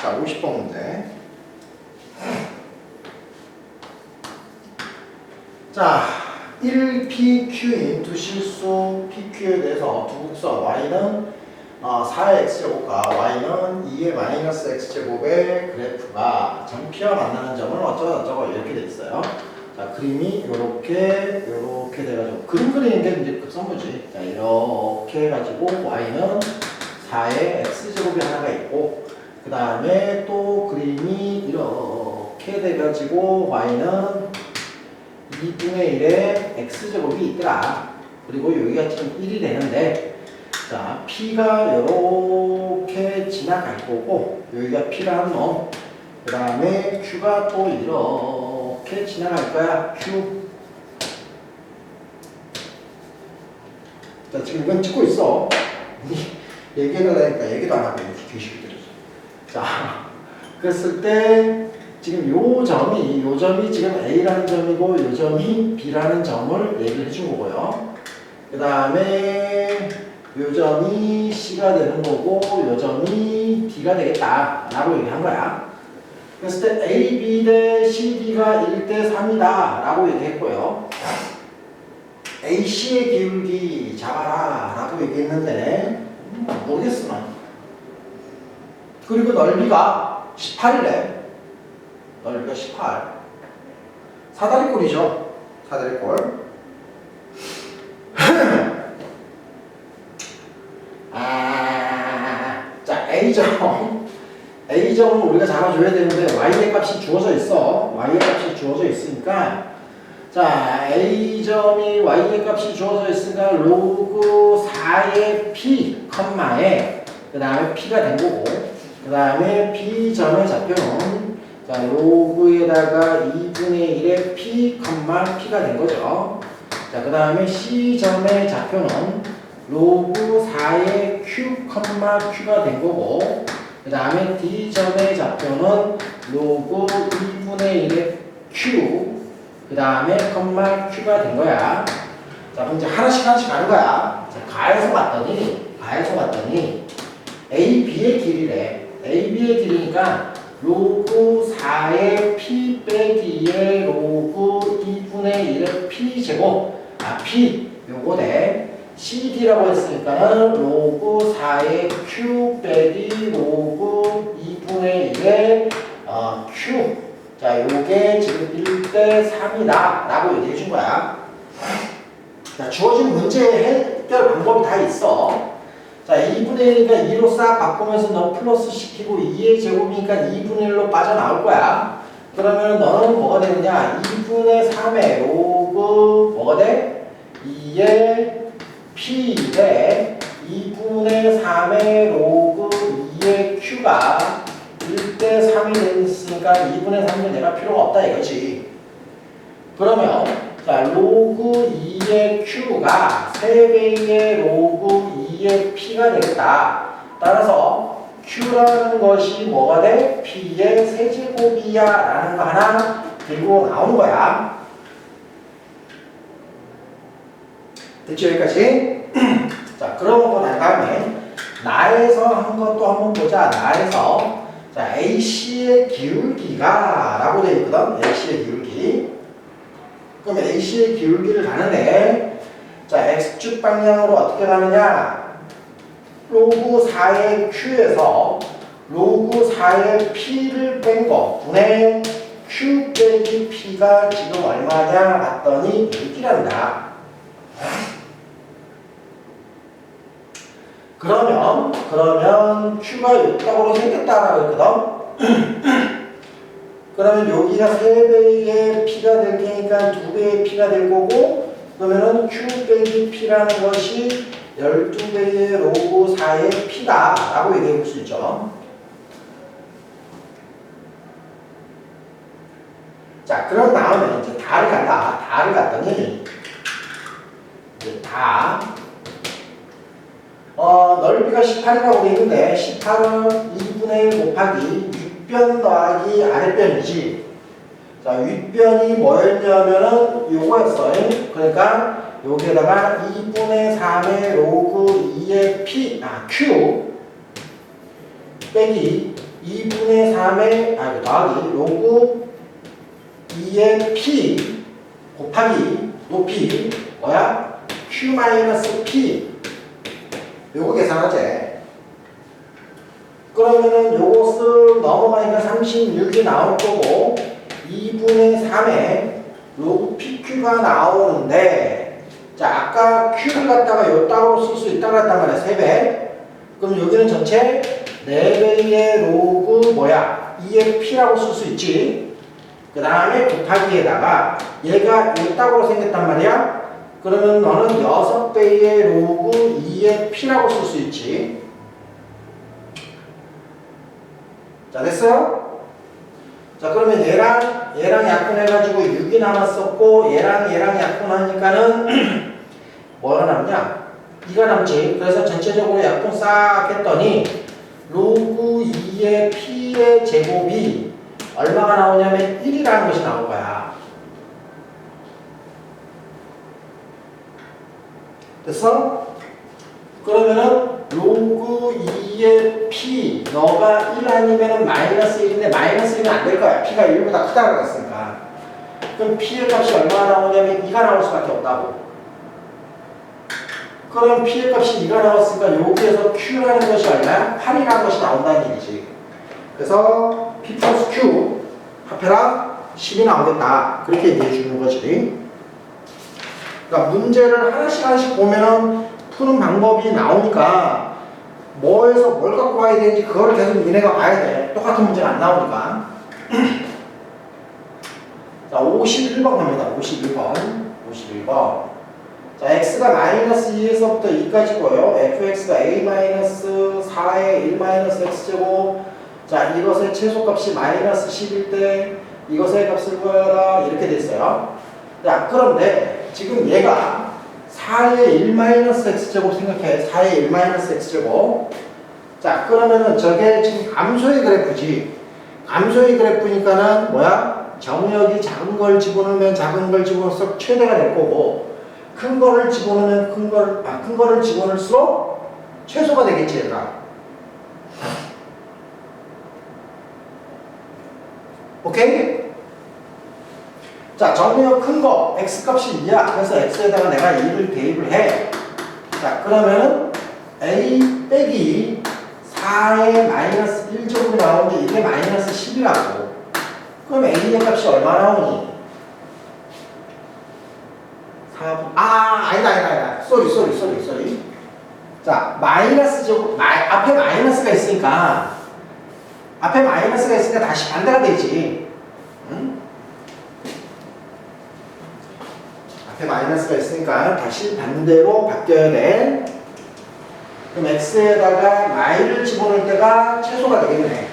자, 50번 문제. 자, 1PQ인 두 실수 PQ에 대해서 두 곡선 Y는 어, 4의 X제곱과 Y는 2의 마이너스 X제곱의 그래프가 점피와 만나는 점을 어쩌고저쩌고 이렇게 돼 있어요. 자, 그림이 이렇게 이렇게 돼가지고 그림 그리는 게 이제 급선무지. 자, 이렇게 해가지고 Y는 4의 X제곱이 하나가 있고 그 다음에 또 그림이 이렇게 돼가지고 Y는 2분의 1의 x제곱이 있더라. 그리고 여기가 지금 1이 되는데, 자, p가 이렇게 지나갈 거고, 여기가 p라는 놈, 그 다음에 q가 또 이렇게 지나갈 거야, q. 자, 지금 이건 찍고 있어. 얘기를 하니까 얘기도 안 하고, 이렇게 들어서. 자, 그랬을 때, 지금 요 점이 요 점이 지금 A라는 점이고 요 점이 B라는 점을 얘기를 해준 거고요. 그 다음에 요 점이 C가 되는 거고 요 점이 D가 되겠다 라고 얘기한 거야. 그랬을 때 A, B 대 C, D가 1대 3이다 라고 얘기했고요. A, C의 기울기 잡아라 라고 얘기했는데 음, 모르겠어 난. 그리고 넓이가 18이래. 넓이가 18. 사다리꼴이죠. 사다리꼴. 아, 자 A점. A점은 우리가 잡아줘야 되는데 Y의 값이 주어져 있어. Y의 값이 주어져 있으니까 자 A점이 Y의 값이 주어져 있으니까 로그 4의 P, 컴마에 그 다음에 P가 된 거고 그 다음에 B점의 좌표는 자, 로그에다가 2분의 1의 p, p가 된 거죠. 자, 그 다음에 C점의 좌표는 로그 4의 q, q가 된 거고, 그 다음에 D점의 좌표는 로그 2분의 1의 q, 그 다음에 q가 된 거야. 자, 그럼 이제 하나씩 하나씩 가는 거야. 자, 가에서 봤더니, 가에서 봤더니, A, B의 길이래. A, B의 길이니까 로그 4의 p 빼기의 로그 2분의 1의 p 제곱. 아 p. 요거네. CD라고 했으니까는 로그 4의 q 빼기 로그 2분의 1의 어, q. 자 요게 지금 1대 3이다. 라고 얘기해 준 거야. 자 주어진 문제의 해결 방법이 다 있어 자, 2분의 1이니까 2로 싹 바꾸면서 너 플러스 시키고 2의 제곱이니까 2분의 1로 빠져나올 거야. 그러면 너는 뭐가 되느냐? 2분의 3의 로그 뭐가 돼? 2의 p 대 2분의 3의 로그 2의 q가 1대 3이 됐으니까 2분의 3은 내가 필요가 없다 이거지. 그러면 자, 로그 2의 q가 3배의 로그 2의 p가 되겠다. 따라서 q라는 것이 뭐가 돼? p의 세제곱이야 라는 거 하나 들고 나오는 거야. 됐죠 여기까지? 자 그러고 난 다음에 나에서 한 것도 한번 보자. 나에서 자 AC의 기울기가 라고 되어 있거든. AC의 기울기. 그럼 AC의 기울기를 가는데 자 X축 방향으로 어떻게 가느냐 로그 4의 Q에서 로그 4의 P를 뺀 거. 분의 Q 빼기 P가 지금 얼마냐 봤더니 1이란다. 그러면 그러면 Q가 이쪽으로 생겼다라고 했거든. 그러면 여기가 3배의 P가 될 테니까 2배의 P가 될 거고 그러면은 Q 빼기 P라는 것이 12배의 로그 4의 P다 라고 얘기해 볼 수 있죠 자 그런 다음에 이제 다를 간다 다를 갔더니 이제 다 어, 넓이가 18이라고 되어 있는데 18은 2분의 1 곱하기 윗변 더하기 아랫변이지. 자, 윗변이 뭐였냐면은 요거였어. 그러니까 여기에다가 2분의 3의 로그 2의 p, 아, q 빼기 2분의 3의 아 더하기 로그 2의 p 곱하기 높이 뭐야? q 마이너스 p 요거 계산하지. 그러면은 요것을 넘어가니까 36이 나올 거고 2분의 3에 로그 PQ가 나오는데 자 아까 Q를 갖다가 요 땅으로 쓸 수 있다고 했단 말이야 3배. 그럼 여기는 전체 4배의 로그 뭐야? 2의 P라고 쓸 수 있지. 그 다음에 곱하기에다가 얘가 요 땅으로 생겼단 말이야. 그러면 너는 6배의 로그 2의 P라고 쓸 수 있지. 자 됐어요? 자 그러면 얘랑 얘랑 약분해가지고 6이 남았었고 얘랑 얘랑 약분하니까는 뭐가 남냐? 2가 남지 그래서 전체적으로 약분 싹 했더니 로그 2의 p의 제곱이 얼마가 나오냐면 1이라는 것이 나올 거야 됐어? 그러면은 로그 2의 p 너가 1 아니면은 마이너스 1인데 마이너스 1은 안 될 거야. p가 1보다 크다고 했으니까. 그럼 p의 값이 얼마나 나오냐면 2가 나올 수밖에 없다고. 그럼 p의 값이 2가 나왔으니까 여기에서 q라는 것이 얼마야? 8이라는 것이 나온다는 얘기지. 그래서 p 플러스 q 합해라 10이 나오겠다. 그렇게 얘기해 주는 거지. 그러니까 문제를 하나씩 하나씩 보면은 푸는 방법이 나오니까 뭐에서 뭘 갖고 와야 되는지 그걸 계속 니네가 봐야 돼. 똑같은 문제가 안 나오니까. 자, 51번 갑니다. 51번. 51번. 자, x가 마이너스 2에서부터 2까지고요. fx가 a 마이너스 4의 1 마이너스 x제곱. 자, 이것의 최소값이 마이너스 10일 때 이것의 값을 구하라. 이렇게 됐어요. 자, 그런데 지금 얘가 4의 1-x제곱 생각해. 4의 1-x제곱. 자, 그러면은 저게 지금 감소의 그래프지. 감소의 그래프니까는 뭐야? 정역이 작은 걸 집어넣으면 작은 걸 집어넣어서 최대가 될 거고, 큰 거를 집어넣으면 큰 걸, 아, 큰 거를 집어넣을수록 최소가 되겠지, 얘가. 오케이? 자, 정리형 큰 거, x값이 2야. 그래서 x에다가 내가 2를 대입을 해. 자, 그러면은 a 빼기 4의 마이너스 1제곱이 나오는데 이게 마이너스 10이라고. 그럼 a의 값이 얼마 나오니? 4분. 아, 아니다, 아니다, 아니다. 쏘리, 쏘리, 쏘리, 쏘리. 자, 마이너스 제곱, 마, 앞에 마이너스가 있으니까, 앞에 마이너스가 있으니까 다시 반대가 되지. 응? 앞에 마이너스가 있으니까 다시 반대로 바뀌어야 돼. 그럼 x에다가 마이를 집어넣을 때가 최소가 되겠네.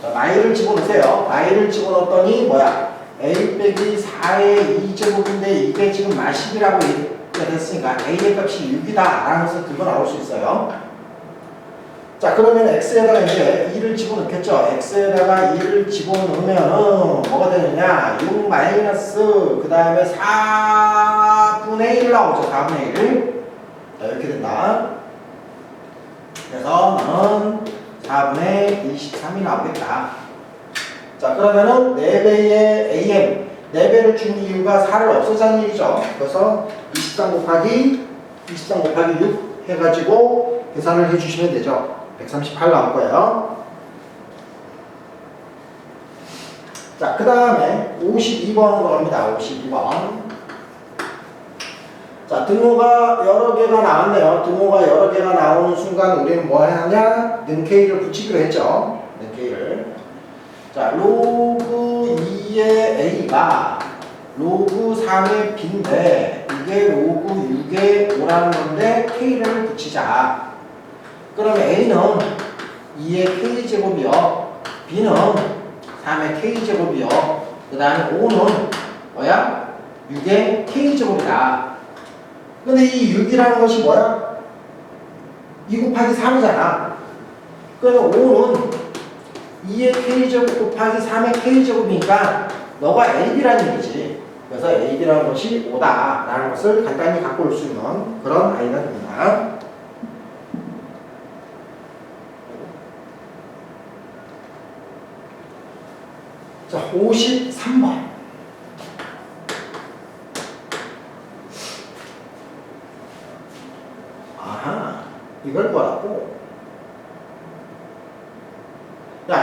자, 마이를 집어넣으세요. 마이를 집어넣었더니 뭐야? A 빼기 4의 2제곱인데 이게 지금 마 10이라고 얘기가 됐으니까 a의 값이 6이다 라는 것을 들고 나올 수 있어요. 자 그러면 x에다가 이제 2를 집어넣겠죠. x에다가 2를 집어넣으면 뭐가 되느냐? 6 마이너스 그 다음에 4분의 1 나오죠. 4분의 1. 자 이렇게 된다. 그래서 너는 4분의 23이 나오겠다. 자 그러면은 4배의 AM 4배를 준 이유가 4를 없애자는 얘기죠. 그래서 23 곱하기 23 곱하기 6 해가지고 계산을 해주시면 되죠. 138 나올 거예요. 자, 그 다음에 52번으로 갑니다. 52번. 자, 등호가 여러 개가 나왔네요. 등호가 여러 개가 나오는 순간 우리는 뭐 하냐? 능K를 붙이기로 했죠. 자, 로그 2의 A가 로그 3의 B인데 이게 로그 6의 5라는 건데 K를 붙이자. 그러면 A는 2의 K제곱이요. B는 3의 K제곱이요. 그 다음에 5는 뭐야? 6의 K제곱이다. 근데 이 6이라는 것이 뭐야? 2 곱하기 3이잖아. 그러면 5는 2의 k제곱 곱하기 3의 k제곱이니까 너가 ab라는 얘기지. 그래서 ab라는 것이 5다. 라는 것을 간단히 갖고 올 수 있는 그런 아이가 됩니다. 자, 53번. 아하, 이걸 뭐라고?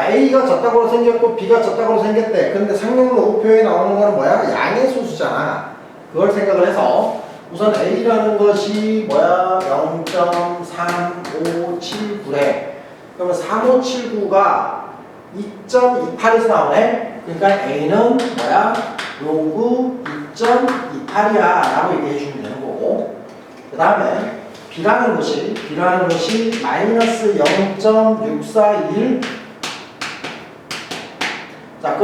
야, A가 졌다고 생겼고 B가 졌다고 생겼대. 근데 상용로 우표에 나오는 거는 뭐야? 양의 소수잖아. 그걸 생각을 해서 우선 A라는 것이 뭐야? 0.3579래. 그러면 3579가 2.28에서 나오네. 그러니까 A는 뭐야? 로그 2.28이야 라고 얘기해 주면 되는 거고 그 다음에 B라는 것이 B라는 것이 마이너스 0.641자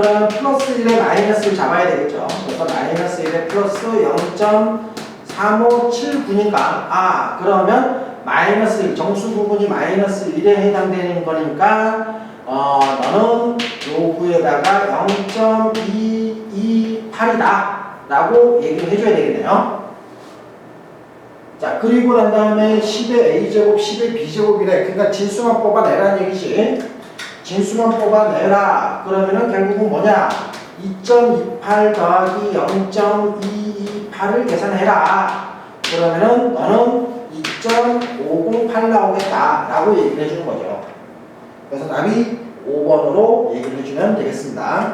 그러면 플러스 1에 마이너스를 잡아야 되겠죠. 그래서 마이너스 1에 플러스 0.3579니까 아 그러면 마이너스 1 정수 부분이 마이너스 1에 해당되는 거니까 어 너는 로그에다가 0.228이다 라고 얘기를 해줘야 되겠네요. 자 그리고 난 다음에 10의 a제곱 10의 b제곱이래 그러니까 진수만 뽑아내라는 얘기지 진수만 뽑아내라. 그러면은 결국은 뭐냐? 2.28 더하기 0.228을 계산해라. 그러면은 너는 2.508 나오겠다 라고 얘기를 해주는 거죠. 그래서 답이 5번으로 얘기를 해주면 되겠습니다.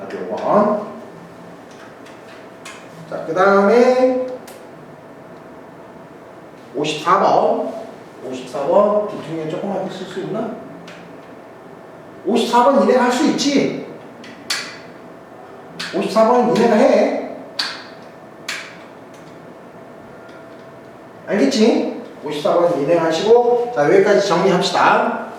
답이 5번. 자 그 다음에 54번. 54번 뒤통에 조그맣게 쓸수 있나? 54번 이내가 할 수 있지. 54번은 이내가 해. 알겠지? 54번 이내 하시고 자 여기까지 정리합시다